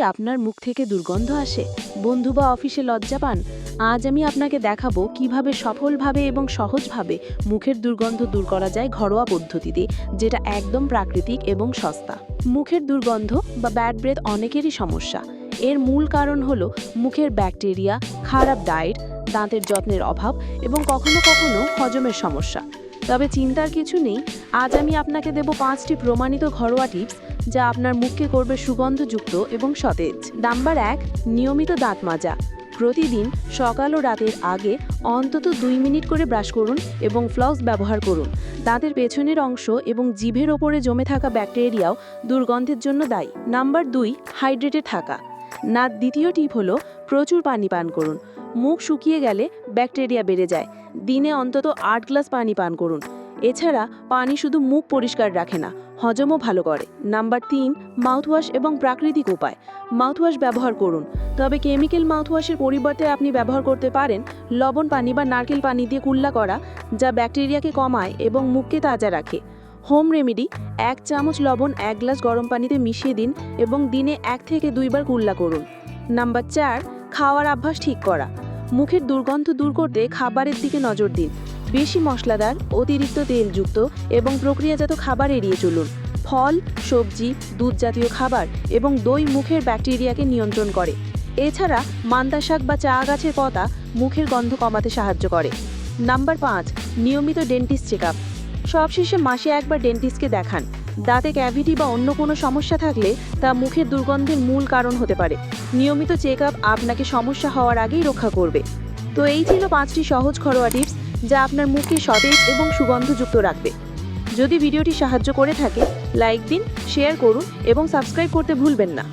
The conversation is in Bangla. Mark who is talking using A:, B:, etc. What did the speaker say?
A: আপনার মুখ থেকে দুর্গন্ধ আসে, বন্ধু বা অফিসে লজ্জা পান, আজ আমি আপনাকে দেখাবো কীভাবে সফলভাবে এবং সহজভাবে মুখের দুর্গন্ধ দূর করা যায় ঘরোয়া পদ্ধতিতে, যেটা একদম প্রাকৃতিক এবং সস্তা। মুখের দুর্গন্ধ বা ব্যাড ব্রেথ অনেকেরই সমস্যা। এর মূল কারণ হলো মুখের ব্যাকটেরিয়া খারাপ ডায়েট দাঁতের যত্নের অভাব এবং কখনো কখনো হজমের সমস্যা। তবে চিন্তার কিছু নেই। আজ আমি আপনাকে দেব পাঁচটি প্রমাণিত ঘরোয়া টিপস, যা আপনার মুখকে করবে সুগন্ধযুক্ত এবং সতেজ। নাম্বার এক, নিয়মিত দাঁত মাজা। প্রতিদিন সকাল ও রাতের আগে অন্তত দুই মিনিট করে ব্রাশ করুন এবং ফ্লস ব্যবহার করুন। দাঁতের পেছনের অংশ এবং জিভের ওপরে জমে থাকা ব্যাকটেরিয়াও দুর্গন্ধের জন্য দায়ী। নাম্বার দুই হাইড্রেটেড থাকা। না, দ্বিতীয় টিপ হলো প্রচুর পানি পান করুন। মুখ শুকিয়ে গেলে ব্যাকটেরিয়া বেড়ে যায়। দিনে অন্তত আট গ্লাস পানি পান করুন। এছাড়া পানি শুধু মুখ পরিষ্কার রাখে না, হজমও ভালো করে। নাম্বার তিন, মাউথওয়াশ এবং প্রাকৃতিক উপায়। মাউথওয়াশ ব্যবহার করুন। তবে কেমিক্যাল মাউথওয়াশের পরিবর্তে আপনি ব্যবহার করতে পারেন লবণ পানি বা নারকেল পানি দিয়ে কুল্লা করা, যা ব্যাকটেরিয়াকে কমায় এবং মুখকে তাজা রাখে। হোম রেমেডি, এক চামচ লবণ, এক গ্লাস গরম পানিতে মিশিয়ে দিন এবং দিনে এক থেকে দুইবার কুল্লা করুন। নাম্বার চার খাওয়ার অভ্যাস ঠিক করা। মুখের দুর্গন্ধ দূর করতে খাবারের দিকে নজর দিন। বেশি মশলাদার, অতিরিক্ত তেলযুক্ত এবং প্রক্রিয়াজাত খাবার এড়িয়ে চলুন। ফল, সবজি দুধ জাতীয় খাবার এবং দই মুখের ব্যাকটেরিয়াকে নিয়ন্ত্রণ করে। এছাড়া মান্দা শাক বা চা গাছের পাতা মুখের গন্ধ কমাতে সাহায্য করে। নাম্বার পাঁচ, নিয়মিত ডেন্টিস্ট চেক আপ সবশেষে মাসে একবার ডেন্টিস্টকে দেখান। দাঁতে ক্যাভিটি বা অন্য কোনো সমস্যা থাকলে তা মুখের দুর্গন্ধের মূল কারণ হতে পারে। নিয়মিত চেক আপ আপনাকে সমস্যা হওয়ার আগেই রক্ষা করবে। তো এই ছিল পাঁচটি সহজ ঘরোয়া টিপস যা আপনার মুখকে সতেজ এবং সুগন্ধযুক্ত রাখবে। যদি ভিডিওটি সাহায্য করে থাকে, লাইক দিন, শেয়ার করুন এবং সাবস্ক্রাইব করতে ভুলবেন না।